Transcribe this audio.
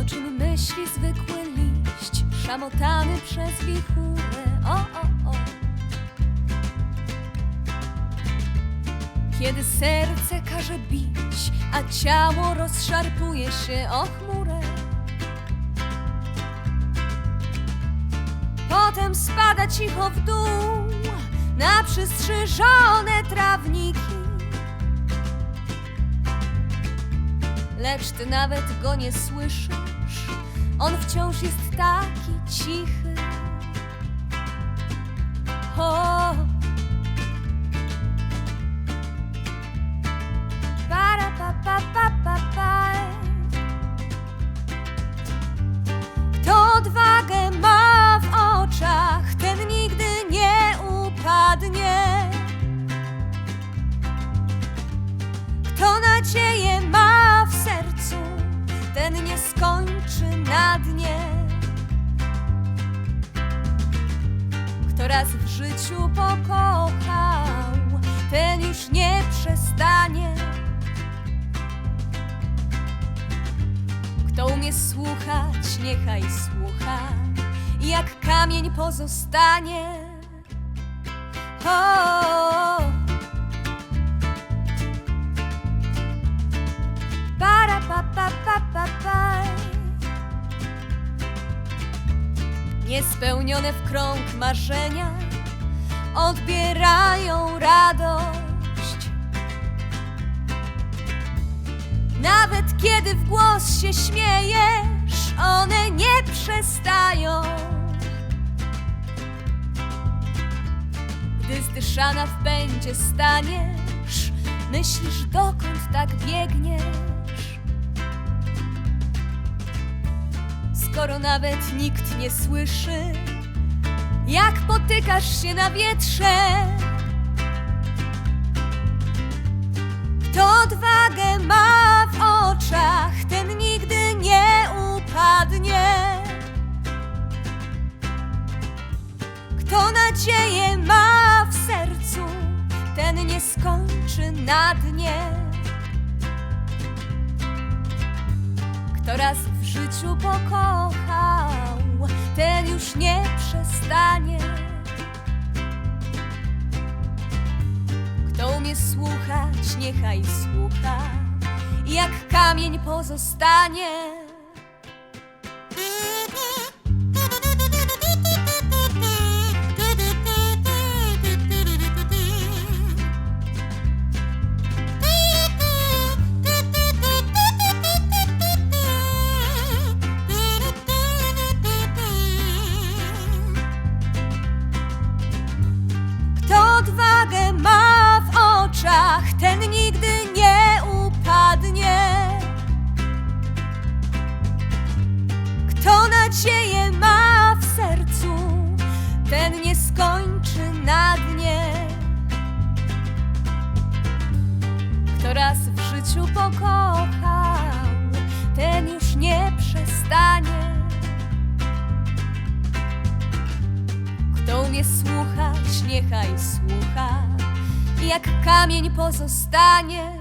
O czym myśli zwykły liść, szamotany przez wichurę? O, o, o. Kiedy serce każe bić, a ciało rozszarpuje się o chmurę. Potem spada cicho w dół na przystrzyżone trawniki. Lecz ty nawet go nie słyszysz, on wciąż jest taki cichy. O, skończy na dnie. Kto raz w życiu pokochał, ten już nie przestanie. Kto umie słuchać, niechaj słucha, jak kamień pozostanie. O, Niespełnione w krąg marzenia odbierają radość. Nawet kiedy w głos się śmiejesz, one nie przestają. Gdy zdyszana w pędzie staniesz, myślisz dokąd tak biegniesz. Skoro nawet nikt nie słyszy, jak potykasz się na wietrze. Kto odwagę ma w oczach, ten nigdy nie upadnie. Kto nadzieję ma w sercu, ten nie skończy na dnie. Kto raz w życiu pokochał, ten już nie przestanie. Kto umie słuchać, niechaj słucha, jak kamień pozostanie. Życiu pokochał, ten już nie przestanie. Kto umie słuchać, niechaj słucha, jak kamień pozostanie.